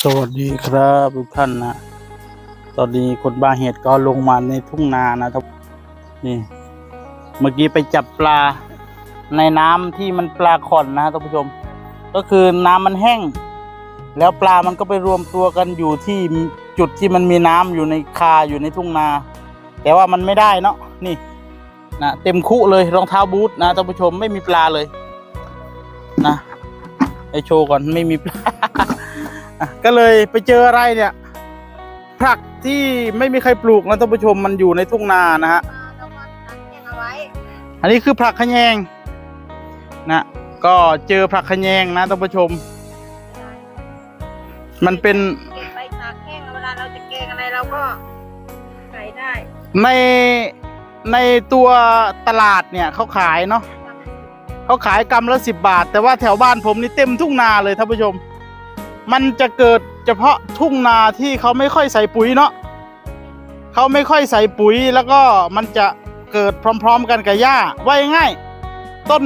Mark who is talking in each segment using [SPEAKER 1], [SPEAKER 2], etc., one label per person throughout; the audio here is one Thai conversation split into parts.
[SPEAKER 1] สวัสดีครับทุกท่านนะ ตอนนี้คนบาเหตุก็ลงมาในทุ่งนานะครับ นี่ เมื่อกี้ไปจับปลาในน้ำที่มันปลาขอนนะท่านผู้ชม ก็คือน้ำมันแห้ง แล้วปลามันก็ไปรวมตัวกันอยู่ที่จุดที่มันมีน้ำอยู่ในคาอยู่ในทุ่งนา แต่ว่ามันไม่ได้เนาะนี่นะเต็มคุเลยรองเท้าบูทนะท่านผู้ชมไม่มีปลาเลย นะ ให้โชว์ก่อนไม่มีปลาอะก็เลยไปเจออะไรเนี่ย ผักที่ไม่มีใครปลูกนะท่านผู้ชมมันอยู่ในทุ่งนานะฮะ
[SPEAKER 2] ต้องมาตัดแยงเอาไว้
[SPEAKER 1] อันนี้คือผักขะแยงนะก็เจอผักขะแยงนะท่านผู้ชม มันเป็น
[SPEAKER 2] เก็บไปตากแห้งเวลาเราจะแกงอะไรเราก็ใส่ได้
[SPEAKER 1] ในในตัวตลาดเนี่ยเขาขายเนาะ เขาขายกำละสิบบาท แต่ว่าแถวบ้านผมนี่เต็มทุ่งนาเลยท่านผู้ชม มันจะเกิดเฉพาะทุ่งนาที่เขาไม่ค่อยใส่ปุ๋ยเนาะเขาไม่ค่อยใส่ปุ๋ยแล้วก็มันจะเกิดพร้อม ๆ กันกับหญ้าว่าง่ายต้น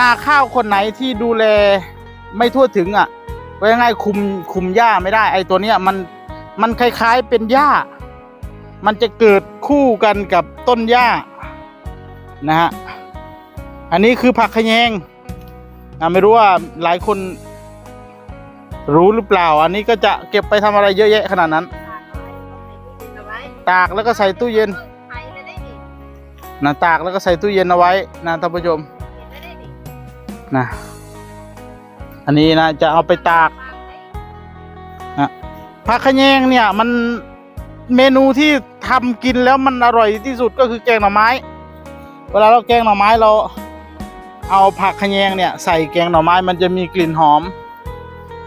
[SPEAKER 1] นาข้าวคนไหนที่ดูแลไม่ทั่วถึงอะว่าง่ายคุมคุมหญ้าไม่ได้ ไอ้ตัวเนี้ยมันมันคล้ายๆเป็นหญ้า มันจะเกิดคู่กันกับต้นหญ้านะฮะ อันนี้คือผักขยงอะไม่รู้ว่าหลายคนรู้หรือเปล่า อันนี้ก็จะเก็บไปทำอะไรเยอะแยะขนาดนั้น
[SPEAKER 2] ตาก
[SPEAKER 1] แล้วก็ใส่ตู้เย็นนะตากแล้วก็ใส่ตู้เย็นเอาไว้นะท่านผู้ชม
[SPEAKER 2] นะ
[SPEAKER 1] อันนี้นะจะเอาไปตากนะผักขยงเนี่ยมันเมนูที่ทำกินแล้วมันอร่อยที่สุดก็คือแกงหน่อไม้ เวลาเราแกงหน่อไม้เรา เอาผักขะแยงเนี่ยใส่แกงหน่อไม้มันจะมีกลิ่นหอม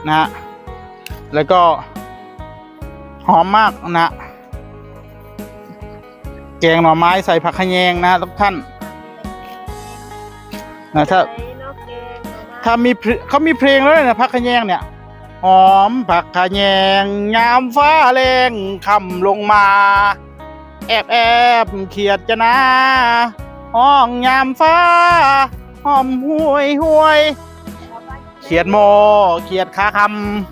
[SPEAKER 1] นะฮะแล้วก็หอมมากนะแกงหน่อไม้ใส่ผักขะแยงนะทุกท่านนะถ้า
[SPEAKER 2] ใส่นกแกงเอาไว้
[SPEAKER 1] ถ้ามีเพลเขามีเพลงแล้วเนี่ยผักขะแยงเนี่ยหอมผักขะแยงยามฟ้าแรงคำลงมา แอบแอบเขียดจะนาห้องยามฟ้า หอมห่วยห่วย
[SPEAKER 2] เอาไว้
[SPEAKER 1] เขียดโมเขียดขาค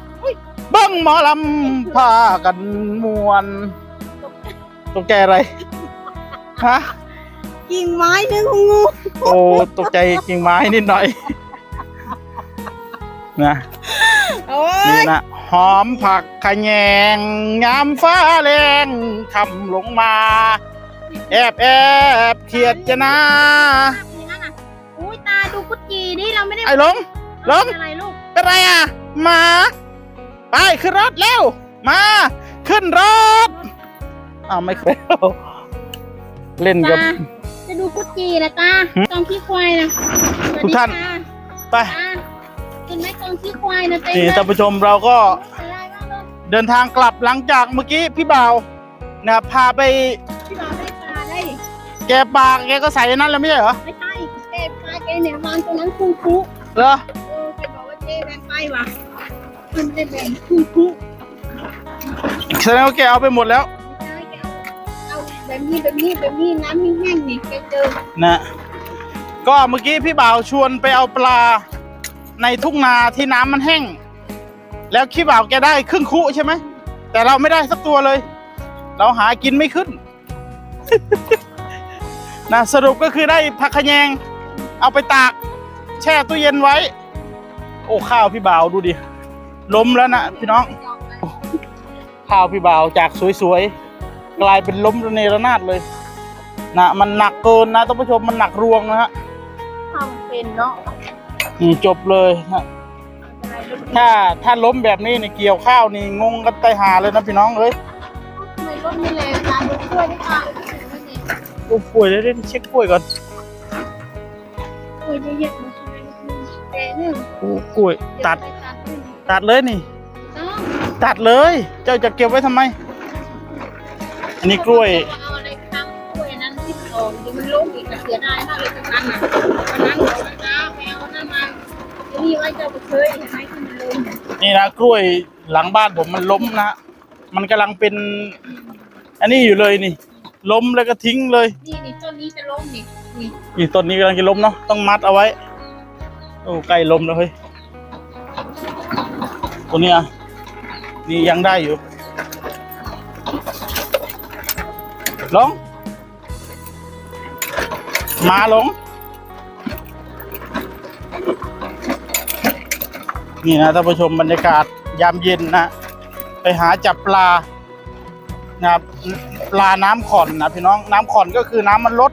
[SPEAKER 1] ำเบิ้งหมอลำพากันมวนตกใจอะไร ฮะ
[SPEAKER 2] กิ่งไม้หนึ่งของงู
[SPEAKER 1] โอ้ตกใจกิ่งไม้นิดหน่อย นะ
[SPEAKER 2] โอ้
[SPEAKER 1] นี่
[SPEAKER 2] ย
[SPEAKER 1] นะ หอมผักขะแยง งามฟ้าแรงคำลงมา แอบแอบเขียดจะนา
[SPEAKER 2] นี่เราไม่ได้
[SPEAKER 1] ไอ้หลง หลง
[SPEAKER 2] อะไรลูก
[SPEAKER 1] เป็นไรอะหมาไปขึ้นรถเร็ว มา ขึ้นรถอ้าวไม่เคยเล่นกับ
[SPEAKER 2] ตาจะดูกุดจีนะตา
[SPEAKER 1] หืม
[SPEAKER 2] กองขี้ควายนะสวัส
[SPEAKER 1] ทุก
[SPEAKER 2] ดี
[SPEAKER 1] ท่าน
[SPEAKER 2] ค่ะ
[SPEAKER 1] ไป
[SPEAKER 2] ตาเห็นไหมกองขี้ควายนะเต็ม
[SPEAKER 1] นี่
[SPEAKER 2] เลย
[SPEAKER 1] ท่านผู้ชมเราก็
[SPEAKER 2] อะไรบ้างลูก
[SPEAKER 1] เดินทางกลับหลังจากเมื่อกี้พี่บ่าวนะครับพาไป
[SPEAKER 2] พี่บ่าวได้ปลาได้
[SPEAKER 1] แกปลาแกก็ใส่ในนั้นแล้วไม่ใช่เหรอ
[SPEAKER 2] ไม่ เนี่ยวางตรงนั้นคุ้งคุ
[SPEAKER 1] เหรอ
[SPEAKER 2] เออแกบอกว่าเจ๊แบ่งไปว่ะมันได้แบ่งคุ้งคุ
[SPEAKER 1] แสดงว่าแกเอาไปหมดแล้ว
[SPEAKER 2] ไม่ใช่แกเอาเอาแบบนี้แบบนี้แบบนี้น้ำมีแห้งนี่แกเจอ
[SPEAKER 1] นะ ก็เมื่อกี้พี่บ่าวชวนไปเอาปลาในทุ่งนาที่น้ำมันแห้ง แล้วพี่บ่าวแกได้ครึ่งคุใช่ไหม แต่เราไม่ได้สักตัวเลย เราหากินไม่ขึ้น นะสรุปก็คือได้ผักขะแยง เอาไปตาก แช่ตู้เย็นไว้ โอ้ข้าวพี่บ่าวดูดิล้มแล้วนะพี่น้อง ข้าวพี่บ่าวจากสวยๆกลายเป็นล้มระเนระนาดเลยนะมันหนักเกินนะท่านผู้ชมมันหนักรวงนะฮะ
[SPEAKER 2] ทำเป็นเนาะ
[SPEAKER 1] อืมจบเลยนะถ้าถ้าล้มแบบนี้นี่เกี่ยวข้าวนี่งงกันไปหาเลยนะพี่น้องเอ้ย
[SPEAKER 2] ทำไมรถไม่แรงตาดูกล้วยได้ปลาไม่ได้
[SPEAKER 1] โอ้ป่วยได้เล่นเช็คกล้วยก่อน
[SPEAKER 2] กล้ วยเยอะๆมาใช่ไหมแต่เนี่ย
[SPEAKER 1] โอ้กล้วยตัด
[SPEAKER 2] ตัดด้วย
[SPEAKER 1] ตัดเลยนี่
[SPEAKER 2] ต้อง
[SPEAKER 1] ตัดเลย เจ้าจะเก็บไว้ทำไม อันนี้กล้วย
[SPEAKER 2] เอาอะไรค้ำกล้วยนั้นที่ออกเดี๋ยวมันล้มอีกอะเสียดายมากเลยตรงนั้นอะวันนั้นบอกว่าน้าแมวนั่นมาจะนี่ไว้เจ้าไปเคยให้ขึ้นมาลง
[SPEAKER 1] นี่นะกล้วยหลังบ้านผมมันล้มนะฮะมันกำลังเป็น อันนี้อยู่เลยนี่ ล้มแล้วก็ทิ้งเลย
[SPEAKER 2] นี่นี่ต้นนี้จะล้มนี่นี่
[SPEAKER 1] นี่ต้นนี้กำลังจะล้มเนาะต้องมัดเอาไว้โอ้ใกล้ล้มแล้วเฮ้ยตัวเนี้ยนี่ยังได้อยู่ลงมาลงนี่นะท่านผู้ชมบรรยากาศยามเย็นนะ ไปหาจับปลา นะครับปลาน้ำขอนนะพี่น้องน้ำขอนก็คือน้ำมันลด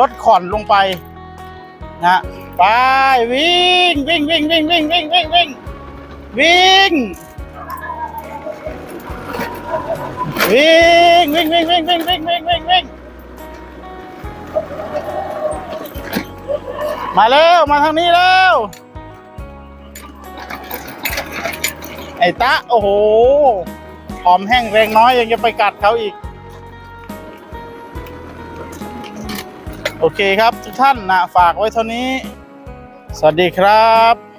[SPEAKER 1] ลดขอนลงไปนะไปวิ่งวิ่งวิ่งวิ่งวิ่งวิ่งวิ่งวิ่งวิ่งวิ่งวิ่งวิ่งวิ่งวิ่งวิ่งวิ่งวิ่งวิ่งมาแล้วมาทางนี้แล้วไอ้ตะโอ้โห หอมแห้งแรงน้อยยังจะไปกัดเขาอีก โอเคครับทุกท่านนะฝากไว้เท่านี้ สวัสดีครับ